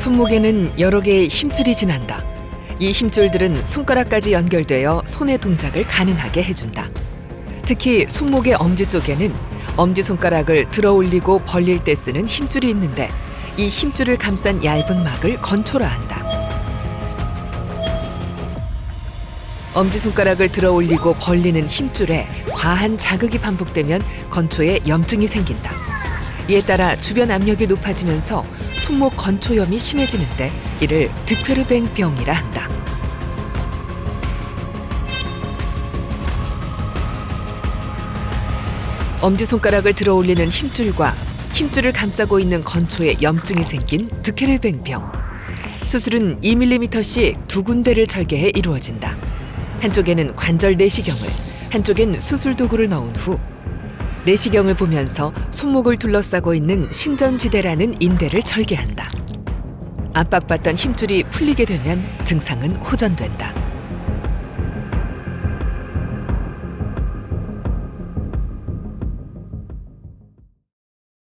손목에는 여러 개의 힘줄이 지난다. 이 힘줄들은 손가락까지 연결되어 손의 동작을 가능하게 해준다. 특히 손목의 엄지 쪽에는 엄지 손가락을 들어 올리고 벌릴 때 쓰는 힘줄이 있는데 이 힘줄을 감싼 얇은 막을 건초라 한다. 엄지 손가락을 들어 올리고 벌리는 힘줄에 과한 자극이 반복되면 건초에 염증이 생긴다. 이에 따라 주변 압력이 높아지면서 손목 건초염이 심해지는데 이를 드페르뱅병이라 한다. 엄지 손가락을 들어 올리는 힘줄과 힘줄을 감싸고 있는 건초에 염증이 생긴 드케르뱅병. 수술은 2mm씩 두 군데를 절개해 이루어진다. 한쪽에는 관절 내시경을, 한쪽엔 수술 도구를 넣은 후 내시경을 보면서 손목을 둘러싸고 있는 신전지대라는 인대를 절개한다. 압박받던 힘줄이 풀리게 되면 증상은 호전된다.